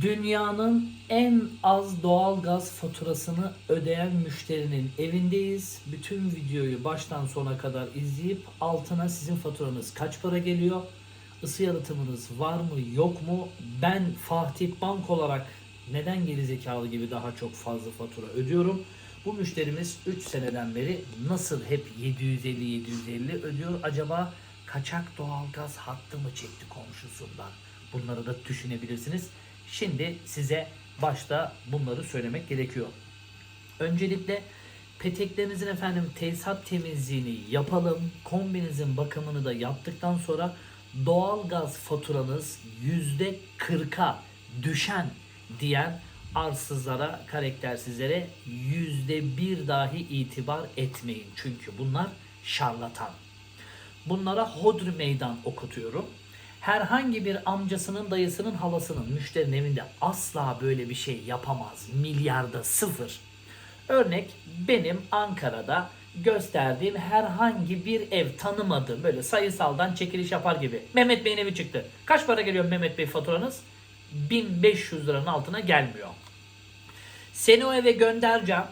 Dünyanın en az doğalgaz faturasını ödeyen müşterinin evindeyiz. Bütün videoyu baştan sona kadar izleyip altına sizin faturanız kaç para geliyor? Isı yalıtımınız var mı yok mu? Ben Fatih Bank olarak neden gerizekalı gibi daha çok fazla fatura ödüyorum? Bu müşterimiz 3 seneden beri nasıl hep 750-750 ödüyor? Acaba kaçak doğalgaz hattı mı çekti komşusundan? Bunları da düşünebilirsiniz. Şimdi size başta bunları söylemek gerekiyor. Öncelikle peteklerinizin efendim tesisat temizliğini yapalım. Kombinizin bakımını da yaptıktan sonra doğalgaz faturanız yüzde 40'a düşen diyen arsızlara, karaktersizlere yüzde bir dahi itibar etmeyin. Çünkü bunlar şarlatan. Bunlara hodri meydan okutuyorum. Herhangi bir amcasının, dayısının, halasının müşterinin evinde asla böyle bir şey yapamaz. Milyarda sıfır. Örnek benim Ankara'da gösterdiğim herhangi bir ev tanımadığım böyle sayısaldan çekiliş yapar gibi. Mehmet Bey'in evi çıktı. Kaç para geliyor Mehmet Bey faturanız? 1500 liranın altına gelmiyor. Seni o eve göndereceğim.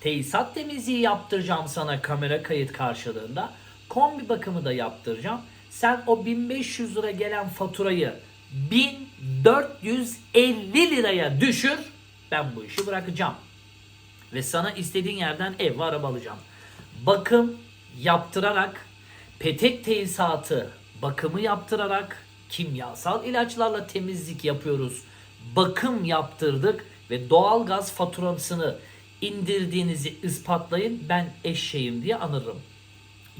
Tesisat temizliği yaptıracağım sana kamera kayıt karşılığında. Kombi bakımı da yaptıracağım. Sen o 1500 lira gelen faturayı 1450 liraya düşür. Ben bu işi bırakacağım. Ve sana istediğin yerden ev ve araba alacağım. Bakım yaptırarak, petek tesisatı bakımı yaptırarak, kimyasal ilaçlarla temizlik yapıyoruz. Bakım yaptırdık ve doğalgaz faturasını indirdiğinizi ispatlayın. Ben eşeğim diye anırım.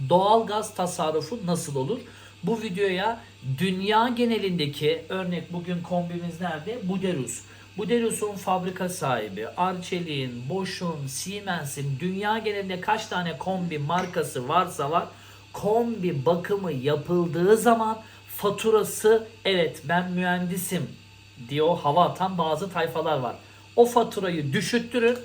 Doğalgaz tasarrufu nasıl olur? Bu videoya dünya genelindeki örnek bugün kombimiz nerede? Buderus. Buderus'un fabrika sahibi, Arçelik'in, Bosch'un, Siemens'in dünya genelinde kaç tane kombi markası varsa var. Kombi bakımı yapıldığı zaman faturası evet ben mühendisim diyor hava atan bazı tayfalar var. O faturayı düşüttürün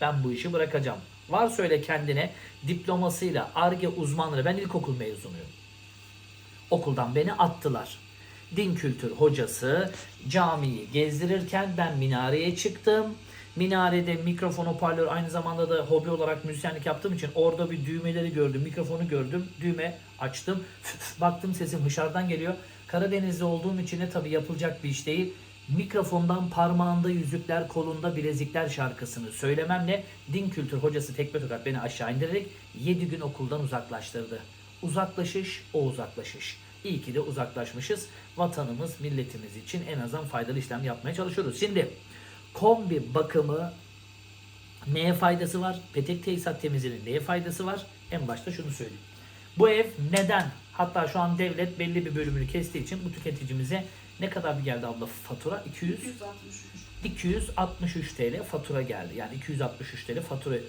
ben bu işi bırakacağım. Var söyle kendine diplomasıyla ARGE uzmanları ben ilkokul mezunuyum. Okuldan beni attılar. Din kültür hocası camiyi gezdirirken ben minareye çıktım. Minarede mikrofon hoparlör aynı zamanda da hobi olarak müzisyenlik yaptığım için orada bir düğmeleri gördüm. Mikrofonu gördüm. Düğme açtım. Baktım sesim hışardan geliyor. Karadenizli olduğum için de tabii yapılacak bir iş değil. Mikrofondan parmağında yüzükler, kolunda bilezikler şarkısını söylememle din kültür hocası tekme tokat beni aşağı indirerek 7 gün okuldan uzaklaştırdı. Uzaklaşış o uzaklaşış. İyi ki de uzaklaşmışız. Vatanımız, milletimiz için en azından faydalı işlem yapmaya çalışıyoruz. Şimdi kombi bakımı neye faydası var? Petek tesisat temizliğinin neye faydası var? En başta şunu söyleyeyim. Bu ev neden? Hatta şu an devlet belli bir bölümünü kestiği için bu tüketicimize ne kadar bir geldi abla fatura? 200 163. 263 TL fatura geldi. Yani 263 TL fatura e,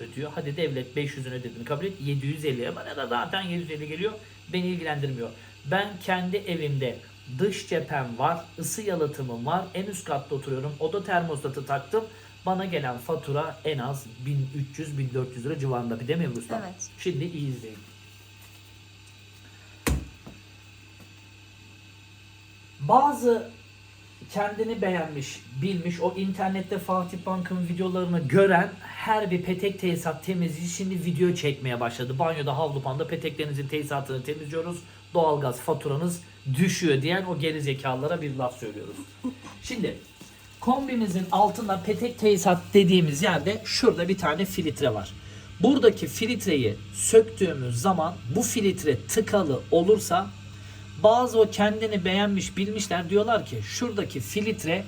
ödüyor. Hadi devlet 500'ün ödediğini kabul et. 750 bana da zaten 750 geliyor. Beni ilgilendirmiyor. Ben kendi evimde dış cephem var, ısı yalıtımım var. En üst katta oturuyorum. Oda termostatı taktım. Bana gelen fatura en az 1300-1400 lira civarında bir değil mi Ruslan? Evet. Şimdi iyi izleyin. Bazı kendini beğenmiş, bilmiş, o internette Fatih Bank'ın videolarını gören her bir petek tesisat temizliği şimdi video çekmeye başladı. Banyoda, havlupanda peteklerinizin tesisatını temizliyoruz. Doğalgaz faturanız düşüyor diyen o geri zekalara bir laf söylüyoruz. Şimdi kombinizin altında petek tesisat dediğimiz yerde şurada bir tane filtre var. Buradaki filtreyi söktüğümüz zaman bu filtre tıkalı olursa bazı o kendini beğenmiş bilmişler diyorlar ki şuradaki filtre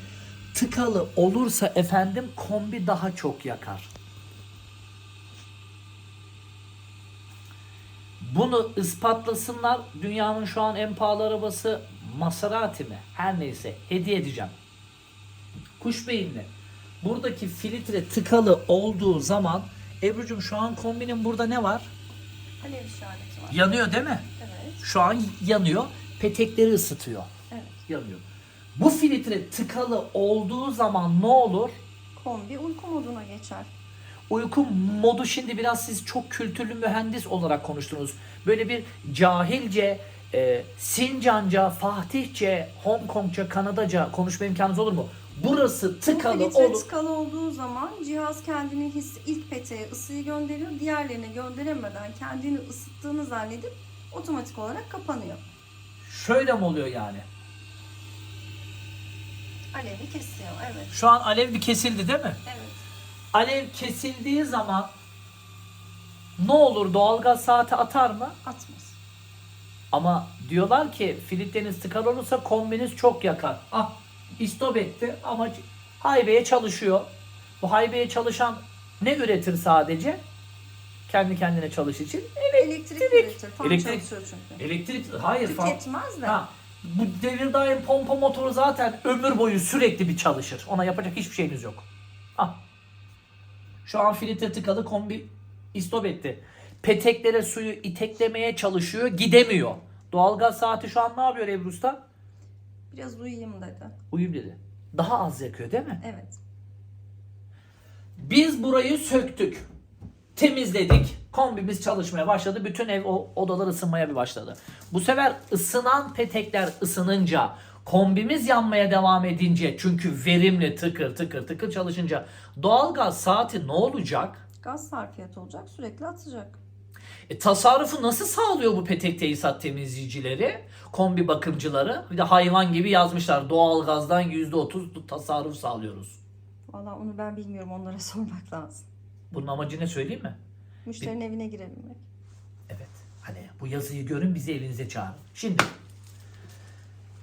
tıkalı olursa efendim kombi daha çok yakar. Bunu ispatlasınlar. Dünyanın şu an en pahalı arabası Maserati mi? Her neyse hediye edeceğim. Kuş beyinli. Buradaki filtre tıkalı olduğu zaman Ebru'cum şu an kombinin burada ne var? Alev işareti var. Yanıyor değil mi? Evet. Şu an yanıyor. Petekleri ısıtıyor. Evet. Yanıyor. Bu filtre tıkalı olduğu zaman ne olur? Kombi uyku moduna geçer. Uyku modu şimdi biraz siz çok kültürlü mühendis olarak konuştunuz. Böyle bir cahilce e, Sincanca, Fatihçe, Hong Kongça, Kanadaca konuşma imkanınız olur mu? Burası tıkalı Filtre olur. tıkalı olduğu zaman cihaz kendini his, ilk peteğe ısıyı gönderiyor. Diğerlerine gönderemeden kendini ısıttığını zannedip otomatik olarak kapanıyor. Şöyle mi oluyor yani? Alevi kesiyor. Evet. Şu an alev bir kesildi değil mi? Evet. Alev kesildiği zaman ne olur doğalgaz saati atar mı? Atmaz. Ama diyorlar ki filtreniz tıkalı olursa kombiniz çok yakar. Ah istop etti ama haybeye çalışıyor. Bu haybeye çalışan ne üretir sadece? Kendi kendine çalış için. Elektrik, üretir. Fan Elektrik- çünkü. Elektrik hayır. Tüketmez de. Ha, bu devir daim pompa motoru zaten ömür boyu sürekli bir çalışır. Ona yapacak hiçbir şeyiniz yok. Ah. Şu an filtre tıkalı kombi istop etti. Peteklere suyu iteklemeye çalışıyor, gidemiyor. Doğalgaz saati şu an ne yapıyor Ebru Usta? Biraz uyuyayım dedi. Uyum dedi. Daha az yakıyor değil mi? Evet. Biz burayı söktük. Temizledik. Kombimiz çalışmaya başladı. Bütün ev o odalar ısınmaya bir başladı. Bu sefer ısınan petekler ısınınca kombimiz yanmaya devam edince çünkü verimli tıkır tıkır tıkır çalışınca doğalgaz saati ne olacak? Gaz sarfiyatı olacak. Sürekli atacak. E, tasarrufu nasıl sağlıyor bu petek tesisat temizleyicileri? Kombi bakımcıları. Bir de hayvan gibi yazmışlar. Doğalgazdan %30 tasarruf sağlıyoruz. Valla onu ben bilmiyorum. Onlara sormak lazım. Bunun amacı ne söyleyeyim mi? Müşterinin evine girebilmek. Evet. Hani bu yazıyı görün bizi evinize çağırın. Şimdi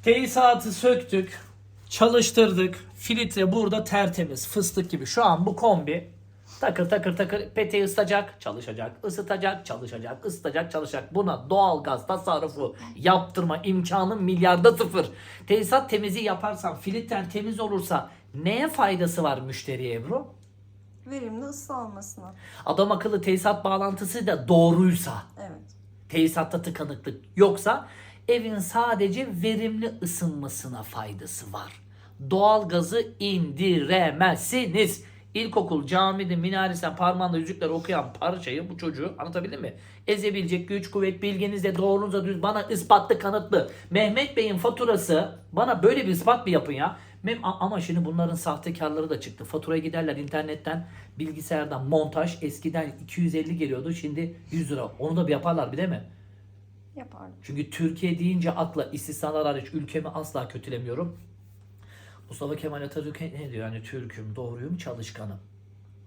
tesisatı söktük. Çalıştırdık. Filtre burada tertemiz. Fıstık gibi. Şu an bu kombi takır takır takır peteği ısıtacak, çalışacak, ısıtacak, çalışacak, ısıtacak, çalışacak. Buna doğal gaz tasarrufu yaptırma imkanı milyarda sıfır. Tesisat temizliği yaparsan, filtren temiz olursa neye faydası var müşteriye Ebru? Verimli ısı almasına. Adam akıllı tesisat bağlantısı da doğruysa Evet. tesisatta tıkanıklık yoksa evin sadece verimli ısınmasına faydası var. Doğal gazı indiremezsiniz. İlkokul, camide, minaresinden parmağında yüzükler okuyan parçayı bu çocuğu anlatabildim mi? Ezebilecek güç, kuvvet, bilginizle doğrunuza düz bana ispatlı kanıtlı. Mehmet Bey'in faturası bana böyle bir ispat bir yapın ya. Mem- ama şimdi bunların sahtekarları da çıktı. Faturaya giderler internetten, bilgisayardan montaj. Eskiden 250 geliyordu şimdi 100 lira. Onu da bir yaparlar bir değil mi? Yapardım. Çünkü Türkiye deyince akla istisnalar hariç ülkemi asla kötülemiyorum. Mustafa Kemal Atatürk ne diyor? Yani Türk'üm, doğruyum, çalışkanım.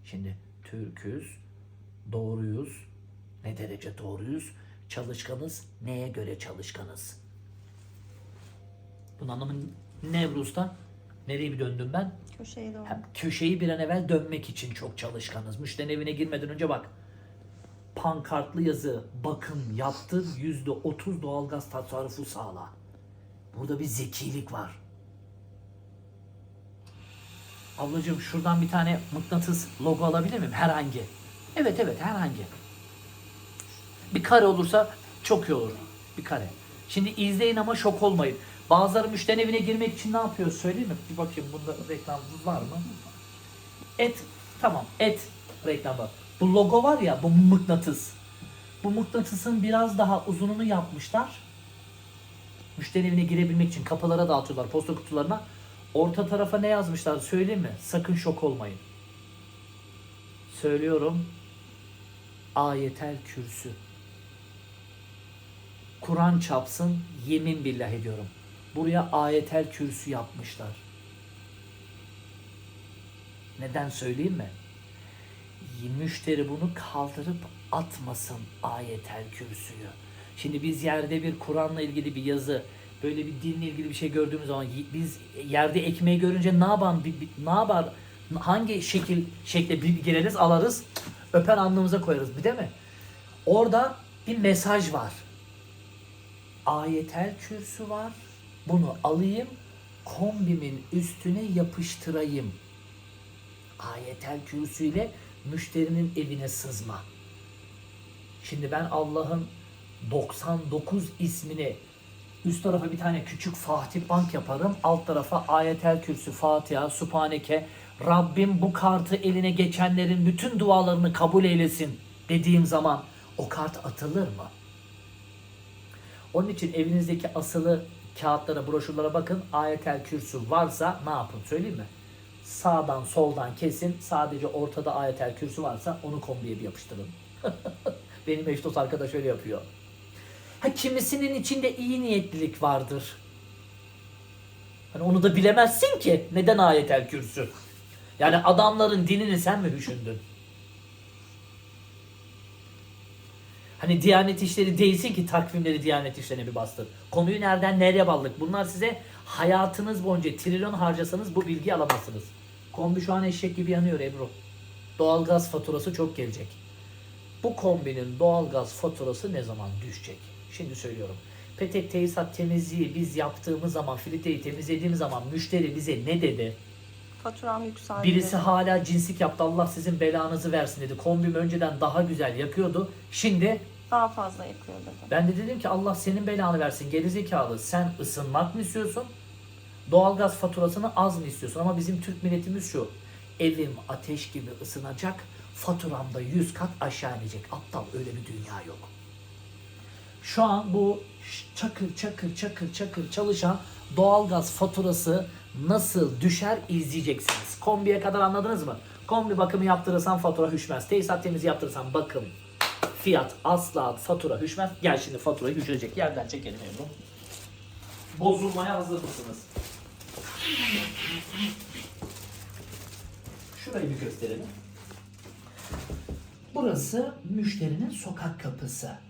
Şimdi Türk'üz, doğruyuz. Ne derece doğruyuz? Çalışkanız. Neye göre çalışkanız? Bunun anlamı ne Ebru Usta? Nereye bir döndüm ben? Köşeye doğru. Hem köşeyi bir an evvel dönmek için çok çalışkanız. Müşterinin evine girmeden önce bak. Pankartlı yazı bakım yaptır yüzde otuz doğalgaz tasarrufu sağla. Burada bir zekilik var. Ablacığım şuradan bir tane mıknatıs logo alabilir miyim? Herhangi. Evet evet herhangi. Bir kare olursa çok iyi olur. Bir kare. Şimdi izleyin ama şok olmayın. Bazıları müşterinin evine girmek için ne yapıyor söyleyeyim mi? Bir bakayım bunda reklam var mı? Et. Tamam et reklamı. Bu logo var ya bu mıknatıs. Bu mıknatısın biraz daha uzununu yapmışlar. Müşteri evine girebilmek için kapılara dağıtıyorlar posta kutularına. Orta tarafa ne yazmışlar söyleyeyim mi? Sakın şok olmayın. Söylüyorum. Ayetel kürsü. Kur'an çapsın yemin billah ediyorum. Buraya ayetel kürsü yapmışlar. Neden söyleyeyim mi? Müşteri bunu kaldırıp atmasın ayetel kürsüyü. Şimdi biz yerde bir Kur'an'la ilgili bir yazı, böyle bir dinle ilgili bir şey gördüğümüz zaman biz yerde ekmeği görünce ne bi- ne yapar, hangi şekil şekle bir gireriz, alırız, öper alnımıza koyarız, bir değil mi? Orada bir mesaj var. Ayetel kürsü var. Bunu alayım, kombimin üstüne yapıştırayım. Ayetel kürsüyle müşterinin evine sızma. Şimdi ben Allah'ın 99 ismini üst tarafa bir tane küçük Fatih Bank yaparım. Alt tarafa Ayetel Kürsü, Fatiha, Subhaneke. Rabbim bu kartı eline geçenlerin bütün dualarını kabul eylesin dediğim zaman o kart atılır mı? Onun için evinizdeki asılı kağıtlara, broşürlere bakın. Ayetel kürsü varsa ne yapın söyleyeyim mi? Sağdan soldan kesin. Sadece ortada ayetel kürsü varsa onu kombiye bir yapıştırın. Benim eş dost arkadaş öyle yapıyor. Ha kimisinin içinde iyi niyetlilik vardır. Hani onu da bilemezsin ki. Neden ayetel kürsü? Yani adamların dinini sen mi düşündün? Hani Diyanet İşleri değilsin ki takvimleri Diyanet İşlerine bir bastır. Konuyu nereden nereye bağladık? Bunlar size hayatınız boyunca trilyon harcasanız bu bilgiyi alamazsınız. Kombi şu an eşek gibi yanıyor Ebru. Doğalgaz faturası çok gelecek. Bu kombinin doğalgaz faturası ne zaman düşecek? Şimdi söylüyorum. Petek tesisat temizliği biz yaptığımız zaman, filtreyi temizlediğimiz zaman müşteri bize ne dedi? Faturam yükseldi. Birisi hala cinslik yaptı Allah sizin belanızı versin dedi. Kombim önceden daha güzel yakıyordu. Şimdi Daha fazla yakıyor dedi. ben de dedim ki Allah senin belanı versin gerizekalı. Sen ısınmak mı istiyorsun? Doğalgaz faturasını az mı istiyorsun? Ama bizim Türk milletimiz şu. Evim ateş gibi ısınacak. Faturamda 100 kat aşağı inecek. Aptal öyle bir dünya yok. Şu an bu çakır çakır çakır çakır çalışan doğalgaz faturası nasıl düşer izleyeceksiniz. Kombiye kadar anladınız mı? Kombi bakımı yaptırırsan fatura düşmez. Tesisat temizi yaptırırsan bakım fiyat asla fatura düşmez. Gel şimdi faturayı düşürecek yerden çekelim Ebru. Bozulmaya hazır mısınız? Şurayı bir gösterelim. Burası müşterinin sokak kapısı.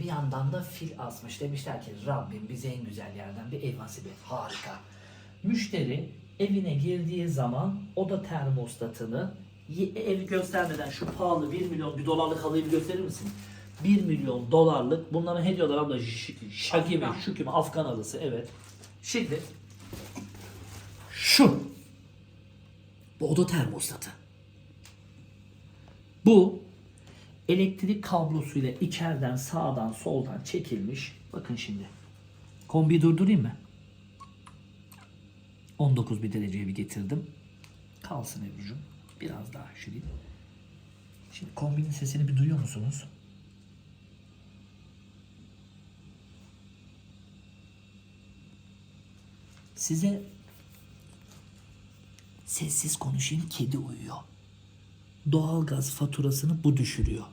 Bir yandan da fil asmış. Demişler ki Rabbim bize en güzel yerden bir ev nasip et. Harika. Müşteri evine girdiği zaman oda termostatını ev göstermeden şu pahalı 1 milyon bir dolarlık halıyı bir gösterir misin? 1 milyon dolarlık bunların ne diyorlar abla Ş- şagi mi şu kim Afgan halısı evet. Şimdi şu bu oda termostatı. Bu elektrik kablosuyla içeriden sağdan soldan çekilmiş. Bakın şimdi. Kombi durdurayım mı? 19 bir dereceye bir getirdim. Kalsın Ebru'cum. Biraz daha şurayı. Şimdi kombinin sesini bir duyuyor musunuz? Size sessiz konuşayım kedi uyuyor. Doğalgaz faturasını bu düşürüyor.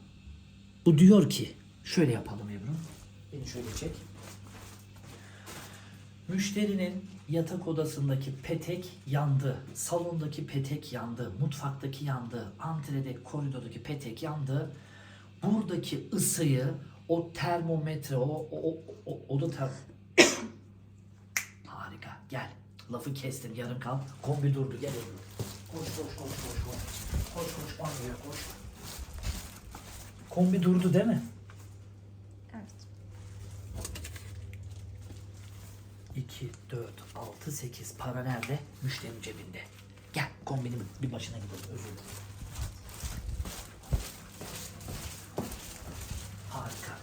Bu diyor ki şöyle yapalım Ebru. Beni şöyle çek. Müşterinin yatak odasındaki petek yandı. Salondaki petek yandı. Mutfaktaki yandı. Antrede, koridordaki petek yandı. Buradaki ısıyı o termometre, o, o, o, o, da ter... Harika. Gel. Lafı kestim. Yarım kal. Kombi durdu. Gel Ebru. Koş koş koş koş koş. Koş koş banyoya koş. Kombi durdu değil mi? Evet. 2, 4, 6, 8 para nerede? Müşterinin cebinde. Gel kombinin bir başına gidelim özür dilerim. Harika.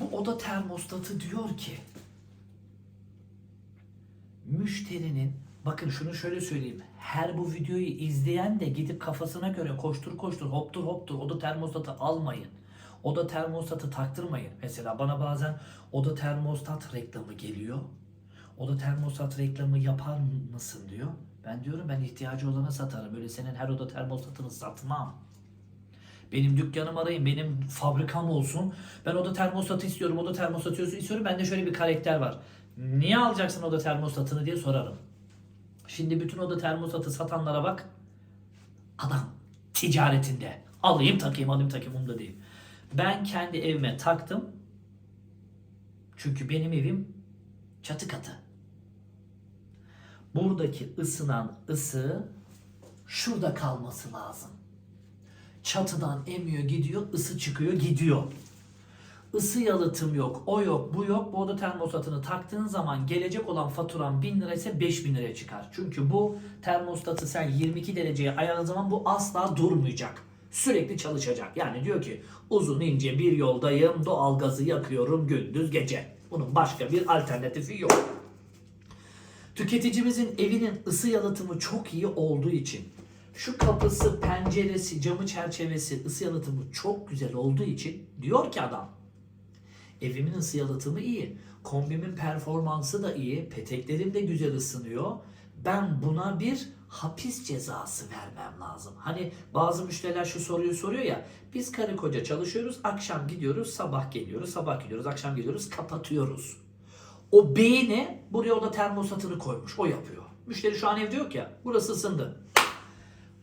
Bu oda termostatı diyor ki müşterinin bakın şunu şöyle söyleyeyim. Her bu videoyu izleyen de gidip kafasına göre koştur koştur hoptur hoptur oda termostatı almayın. Oda termostatı taktırmayın. Mesela bana bazen oda termostat reklamı geliyor. Oda termostat reklamı yapar mısın diyor. Ben diyorum ben ihtiyacı olana satarım. Böyle senin her oda termostatını satmam. Benim dükkanım arayın, benim fabrikam olsun. Ben oda termostatı istiyorum, oda termostatı istiyorum. Bende şöyle bir karakter var. Niye alacaksın oda termostatını diye sorarım. Şimdi bütün oda termostatı satanlara bak. Adam ticaretinde. Alayım takayım, alayım takayım umurumda değil. Ben kendi evime taktım. Çünkü benim evim çatı katı. Buradaki ısınan ısı şurada kalması lazım. Çatıdan emiyor gidiyor, ısı çıkıyor gidiyor. Isı yalıtım yok, o yok, bu yok. Bu oda termostatını taktığın zaman gelecek olan faturan 1000 lira ise 5000 liraya çıkar. Çünkü bu termostatı sen 22 dereceye ayarladığın zaman bu asla durmayacak. Sürekli çalışacak. Yani diyor ki uzun ince bir yoldayım, doğalgazı yakıyorum gündüz gece. Bunun başka bir alternatifi yok. Tüketicimizin evinin ısı yalıtımı çok iyi olduğu için şu kapısı, penceresi, camı çerçevesi, ısı yalıtımı çok güzel olduğu için diyor ki adam Evimin ısı yalıtımı iyi. Kombimin performansı da iyi. Peteklerim de güzel ısınıyor. Ben buna bir hapis cezası vermem lazım. Hani bazı müşteriler şu soruyu soruyor ya. Biz karı koca çalışıyoruz. Akşam gidiyoruz, sabah geliyoruz. Sabah gidiyoruz, akşam geliyoruz, kapatıyoruz. O beyni buraya o da termostatını koymuş. O yapıyor. Müşteri şu an evde yok ya. Burası ısındı.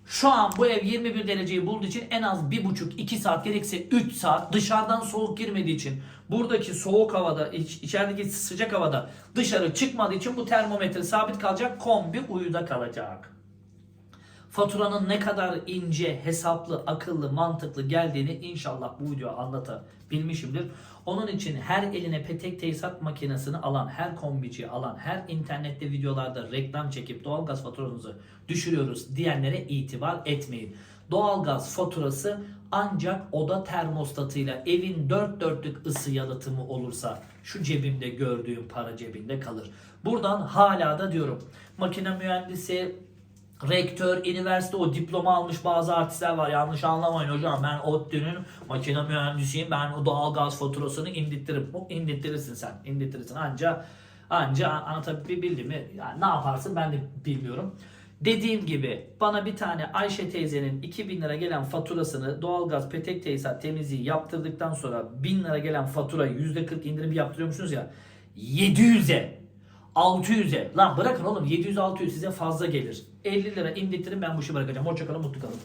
Şu an bu ev 21 dereceyi bulduğu için en az 1,5-2 saat gerekse 3 saat dışarıdan soğuk girmediği için buradaki soğuk havada iç- içerideki sıcak havada dışarı çıkmadığı için bu termometre sabit kalacak kombi uyuda kalacak. Faturanın ne kadar ince, hesaplı, akıllı, mantıklı geldiğini inşallah bu videoda anlatabilmişimdir. Onun için her eline petek tesisat makinesini alan, her kombici alan, her internette videolarda reklam çekip doğalgaz faturanızı düşürüyoruz diyenlere itibar etmeyin. Doğalgaz faturası ancak oda termostatıyla evin dört dörtlük ısı yalıtımı olursa şu cebimde gördüğüm para cebinde kalır. Buradan hala da diyorum makine mühendisi, rektör, üniversite o diploma almış bazı artistler var. Yanlış anlamayın hocam ben ODTÜ'nün makine mühendisiyim. Ben o doğalgaz faturasını indirtirim. İndirtirirsin sen. indirtirirsin. Anca anca anlatabildim mi? Yani ne yaparsın ben de bilmiyorum. Dediğim gibi bana bir tane Ayşe teyzenin 2000 lira gelen faturasını doğalgaz petek tesisat temizliği yaptırdıktan sonra 1000 lira gelen faturayı %40 indirim yaptırıyormuşsunuz ya 700'e 600'e lan bırakın oğlum 700-600 size fazla gelir. 50 lira indirtirim ben bu işi bırakacağım. Hoşçakalın mutlu kalın.